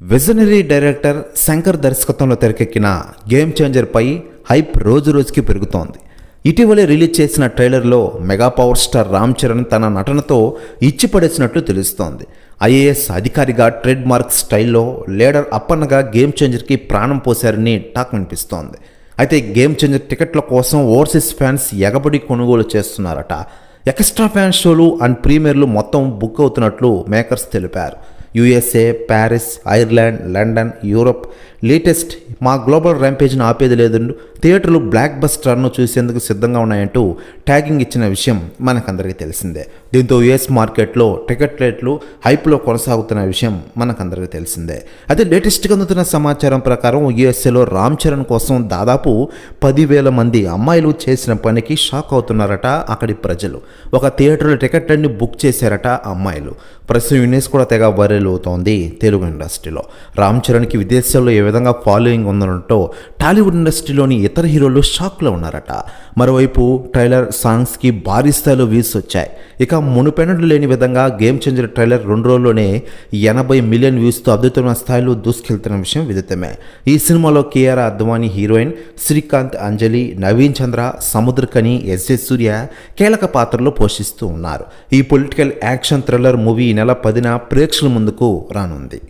Visionary director Shankar దర్శకత్వంలో తెరకెక్కిన game చేంజర్పై hype రోజు రోజుకి పెరుగుతోంది. ఇటీవలే రిలీజ్ చేసిన ట్రైలర్లో mega power star Ram Charan తన నటనతో ఇచ్చిపడేసినట్లు తెలుస్తోంది. ఐఏఎస్ అధికారిగా ట్రేడ్ మార్క్ స్టైల్లో లీడర్ అప్పన్నగా గేమ్ చేంజర్కి ప్రాణం పోశారని టాక్ వినిపిస్తోంది. అయితే గేమ్ చేంజర్ టికెట్ల కోసం ఓవర్సీస్ ఫ్యాన్స్ ఎగబడి కొనుగోలు చేస్తున్నారట. ఎక్స్ట్రా ఫ్యాన్ షోలు అండ్ ప్రీమియర్లు మొత్తం బుక్ అవుతున్నట్లు మేకర్స్ తెలిపారు. USA, Paris, Ireland, London, Europe. Latest మా గ్లోబల్ ర్యాంపేజ్ను ఆపేది లేదండు థియేటర్లు బ్లాక్ బస్టర్ను చూసేందుకు సిద్ధంగా ఉన్నాయంటూ ట్యాగింగ్ ఇచ్చిన విషయం మనకందరికీ తెలిసిందే. దీంతో యుఎస్ మార్కెట్లో టికెట్ రేట్లు హైప్లో కొనసాగుతున్న విషయం మనకందరికీ తెలిసిందే. అయితే లేటెస్ట్గా అందుతున్న సమాచారం ప్రకారం యుఎస్ఏలో రామ్ చరణ్ కోసం దాదాపు పదివేల మంది అమ్మాయిలు చేసిన పనికి షాక్ అవుతున్నారట అక్కడి ప్రజలు. ఒక థియేటర్లో టికెట్లన్నీ బుక్ చేశారట అమ్మాయిలు. ప్రస్తుతం యూనియస్ కూడా తెగ వైరల్ అవుతోంది తెలుగు ఇండస్ట్రీలో. రామ్ చరణ్కి విదేశాల్లో ఏ విధంగా ఫాలోయింగ్ పొందడంతో టాలీవుడ్ ఇండస్ట్రీలోని ఇతర హీరోలు షాక్లో ఉన్నారట. మరోవైపు ట్రైలర్ సాంగ్స్కి భారీ స్థాయిలో వ్యూస్ వచ్చాయి. ఇక మునుపెనడు లేని విధంగా గేమ్ చేంజర్ ట్రైలర్ రెండు రోజుల్లోనే ఎనభై మిలియన్ వ్యూస్తో అద్భుతమైన స్థాయిలో దూసుకెళ్తున్న విషయం విదితమే. ఈ సినిమాలో KR Advani heroine Srikanth Anjali Naveen Chandra Samuthirakani SS Surya కీలక పాత్రలో పోషిస్తూ ఉన్నారు. ఈ పొలిటికల్ యాక్షన్ థ్రిల్లర్ మూవీ ఈ నెల పదిన ప్రేక్షకుల ముందుకు రానుంది.